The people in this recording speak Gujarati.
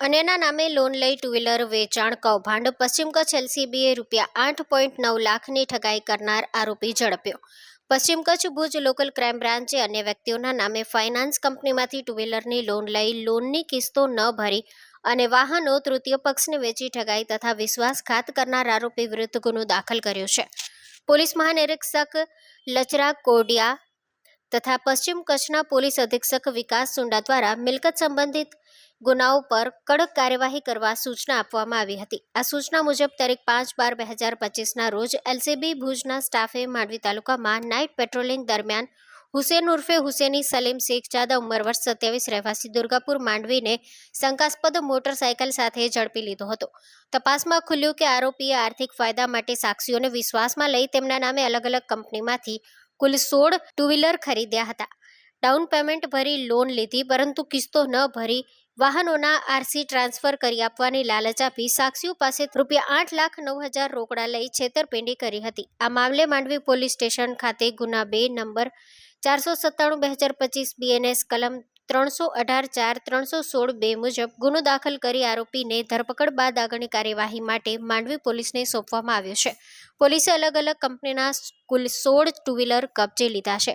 અન્યના નામે લોન લઈ ટુ વ્હીલર વેચાણ કૌભાંડ. પશ્ચિમ કચ્છ એલસીબીએ રૂપિયા આઠ પોઈન્ટ નવ લાખની ઠગાઈ કરનાર આરોપી ઝડપ્યો. પશ્ચિમ કચ્છ ભુજ લોકલ ક્રાઇમ બ્રાન્ચે અન્ય વ્યક્તિઓના નામે ફાઇનાન્સ કંપનીમાંથી ટુ વ્હીલરની લોન લઈ લોનની કિસ્તો ન ભરી અને વાહનો તૃતીય પક્ષને વેચી ઠગાઈ તથા વિશ્વાસઘાત કરનાર આરોપી વિરુદ્ધ ગુનો દાખલ કર્યો છે. પોલીસ મહાનિરીક્ષક લચરા કોડિયા તથા પશ્ચિમ કચ્છના પોલીસ અધિક્ષક વિકાસ સુંડા દ્વારા મિલકત સંબંધિત ગુનાઓ પર કડક કાર્યવાહી કરવા સૂચના આપવામાં આવી હતી. આ સૂચના મુજબ, તારીખ પાંચ બાર બે હજાર પચીસના રોજ એલસીબી ભુજના સ્ટાફે માંડવી તાલુકામાં નાઇટ પેટ્રોલિંગ દરમિયાન હુસેન ઉર્ફે હુસેની સલીમ શેખ જાદા ઉંમર વર્ષ સત્યાવીસ રહેવાસી દુર્ગાપુર માંડવીને શંકાસ્પદ મોટરસાયકલ સાથે ઝડપી લીધો હતો. તપાસમાં ખુલ્યું કે આરોપીએ આર્થિક ફાયદા માટે સાક્ષીઓને વિશ્વાસમાં લઈ તેમના નામે અલગ અલગ કંપનીમાંથી કુલ સોળ ટુ વ્હીલર ખરીદ્યા હતા. ડાઉન પેમેન્ટ ભરી લોન લીધી, પરંતુ કિસ્તો ન ભરી વાહનોના આરસી ટ્રાન્સફર કરી આપવાની લાલચ આપી સાક્ષીઓ પાસે રૂપિયા આઠ લાખ નવ હજાર રોકડા લઈ છેતરપિંડી કરી હતી. આ મામલે માંડવી પોલીસ સ્ટેશન ખાતે ગુના બે નંબર ચારસો સત્તાણું બે હજાર પચીસ, બીએનએસ કલમ ત્રણસો અઢાર, ચાર ત્રણસો સોળ બે મુજબ ગુનો દાખલ કરી આરોપીને ધરપકડ બાદ આગળની કાર્યવાહી માટે માંડવી પોલીસને સોંપવામાં આવ્યો છે. પોલીસે અલગ અલગ કંપનીના કુલ સોળ ટુ વ્હીલર કબજે લીધા છે.